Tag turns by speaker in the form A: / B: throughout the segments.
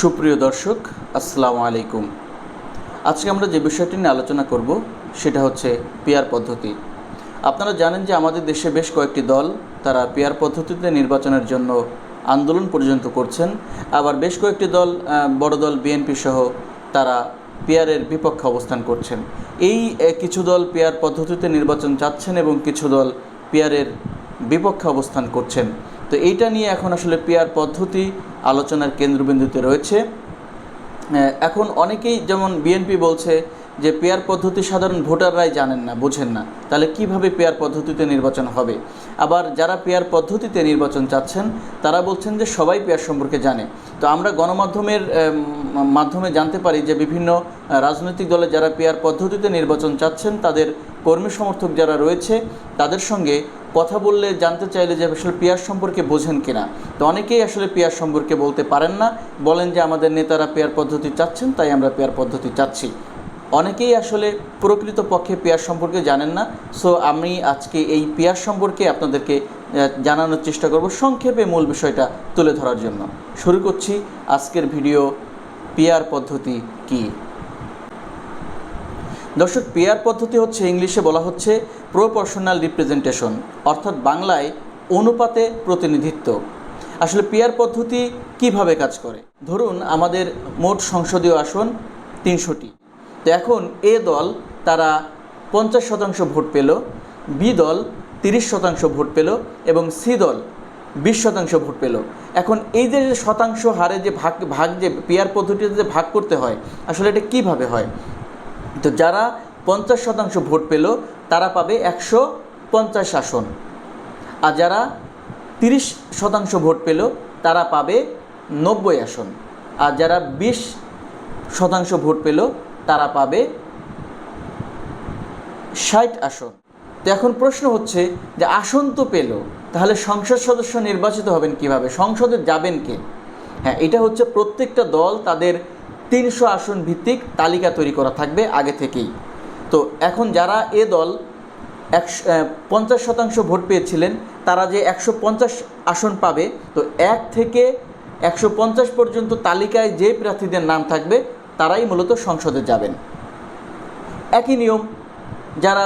A: সুপ্রিয় দর্শক, আসসালামু আলাইকুম। আজকে আমরা যে বিষয়টি নিয়ে আলোচনা করব, সেটা হচ্ছে পেয়ার পদ্ধতি। আপনারা জানেন যে আমাদের দেশে বেশ কয়েকটি দল, তারা পেয়ার পদ্ধতিতে নির্বাচনের জন্য আন্দোলন পর্যন্ত করছেন। আবার বেশ কয়েকটি দল বড় দল বিএনপি সহ, তারা পেয়ারের বিপক্ষে অবস্থান করছেন। এই কিছু দল পেয়ার পদ্ধতিতে নির্বাচন চাচ্ছেন এবং কিছু দল পেয়ারের বিপক্ষে অবস্থান করছেন। তো এইটা নিয়ে এখন আসলে পেয়ার পদ্ধতি আলোচনার কেন্দ্রবিন্দুতে রয়েছে। এখন অনেকেই যেমন বিএনপি বলছে যে পেয়ার পদ্ধতি সাধারণ ভোটাররাই জানেন না, বোঝেন না। তাহলে কীভাবে পেয়ার পদ্ধতিতে নির্বাচন হবে? আবার যারা পেয়ার পদ্ধতিতে নির্বাচন চাচ্ছেন, তারা বলছেন যে সবাই পেয়ার সম্পর্কে জানে। তো আমরা গণমাধ্যমের মাধ্যমে জানতে পারি যে বিভিন্ন রাজনৈতিক দলে যারা পেয়ার পদ্ধতিতে নির্বাচন চাচ্ছেন, তাদের কর্মী সমর্থক যারা রয়েছে, তাদের সঙ্গে কথা বললে, জানতে চাইলে যে আসলে পেয়ার সম্পর্কে বোঝেন কিনা। তো অনেকেই আসলে পেয়ার সম্পর্কে বলতে পারেন না। বলেন যে আমাদের নেতারা পেয়ার পদ্ধতি চাচ্ছেন, তাই আমরা পেয়ার পদ্ধতি চাচ্ছি। অনেকেই আসলে প্রকৃত পক্ষে পেয়ার সম্পর্কে জানেন না। সো আমি আজকে এই পেয়ার সম্পর্কে আপনাদেরকে জানানোর চেষ্টা করব সংক্ষেপে মূল বিষয়টা তুলে ধরার জন্য। শুরু করছি আজকের ভিডিও, পেয়ার পদ্ধতি কী? দর্শক পেয়ার পদ্ধতি হচ্ছে ইংলিশে বলা হচ্ছে প্রপোর্শনাল রিপ্রেজেন্টেশন অর্থাৎ বাংলায় অনুপাতে প্রতিনিধিত্ব। আসলে পেয়ার পদ্ধতি কীভাবে কাজ করে? ধরুন, আমাদের মোট সংসদীয় আসন তিনশোটি। তো এখন এ দল তারা পঞ্চাশ শতাংশ ভোট পেল, বি দল তিরিশ শতাংশ ভোট পেল এবং সি দল বিশ শতাংশ ভোট পেল। এখন এই যে শতাংশ হারে যে ভাগ ভাগ যে পেয়ার পদ্ধতিতে যে ভাগ করতে হয়, আসলে এটা কীভাবে হয়? তো যারা পঞ্চাশ শতাংশ ভোট পেল, তারা পাবে একশো পঞ্চাশ আসন। আর যারা তিরিশ শতাংশ ভোট পেল, তারা পাবে নব্বই আসন। আর যারা বিশ শতাংশ ভোট পেল, তারা পাবে ষাট আসন। তো এখন প্রশ্ন হচ্ছে যে আসন তো পেল, তাহলে সংসদ সদস্য নির্বাচিত হবেন কীভাবে? সংসদে যাবেন কে? হ্যাঁ এটা হচ্ছে প্রত্যেকটা দল তাদের তিনশো আসন ভিত্তিক তালিকা তৈরি করা থাকবে আগে থেকেই। তো এখন যারা এ দল একশো পঞ্চাশ শতাংশ ভোট পেয়েছিলেন, তারা যে একশো পঞ্চাশ আসন পাবে, তো এক থেকে একশো পঞ্চাশ পর্যন্ত তালিকায় যে প্রার্থীদের নাম থাকবে, তারাই মূলত সংসদে যাবেন। একই নিয়ম, যারা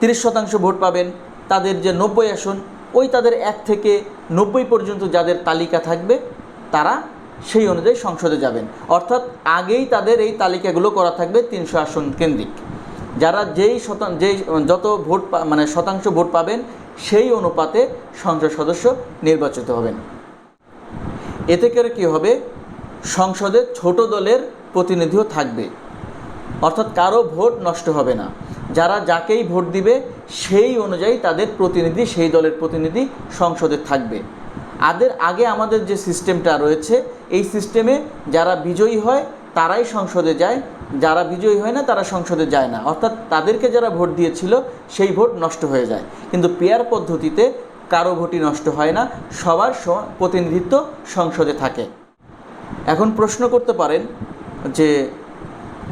A: তিরিশ শতাংশ ভোট পাবেন, তাদের যে নব্বই আসন, ওই তাদের এক থেকে নব্বই পর্যন্ত যাদের তালিকা থাকবে, তারা সেই অনুযায়ী সংসদে যাবেন। অর্থাৎ আগেই তাদের এই তালিকাগুলো করা থাকবে তিনশো আসন কেন্দ্রিক। যারা যেই শতাংশ যেই, যত ভোট মানে শতাংশ ভোট পাবেন, সেই অনুপাতে সংসদ সদস্য নির্বাচিত হবেন। এতে করে কী হবে? সংসদে ছোট দলের প্রতিনিধিও থাকবে। অর্থাৎ কারও ভোট নষ্ট হবে না। যারা যাকেই ভোট দিবে, সেই অনুযায়ী তাদের প্রতিনিধি, সেই দলের প্রতিনিধি সংসদে থাকবে। আদের আগে আমাদের যে সিস্টেমটা রয়েছে, এই সিস্টেমে যারা বিজয়ী হয়, তারাই সংসদে যায়। যারা বিজয়ী হয় না, তারা সংসদে যায় না। অর্থাৎ তাদেরকে যারা ভোট দিয়েছিল, সেই ভোট নষ্ট হয়ে যায়। কিন্তু পেয়ার পদ্ধতিতে কারও ভোটই নষ্ট হয় না, সবার প্রতিনিধিত্ব সংসদে থাকে। এখন প্রশ্ন করতে পারেন যে,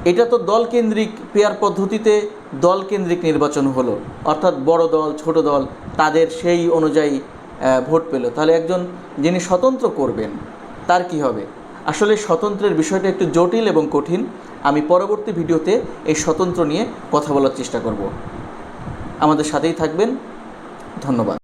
A: এটা তো দলকেন্দ্রিক পেয়ার পদ্ধতিতে দলকেন্দ্রিক নির্বাচন হলো। অর্থাৎ বড় দল, ছোট দল, তাদের সেই অনুযায়ী ভোট পেল। তাহলে একজন যিনি স্বতন্ত্র করবেন, তার কি হবে? আসলে স্বতন্ত্রের বিষয়টা একটু জটিল এবং কঠিন। আমি পরবর্তী ভিডিওতে এই স্বতন্ত্র নিয়ে কথা বলার চেষ্টা করব। আমাদের সাথেই থাকবেন। ধন্যবাদ।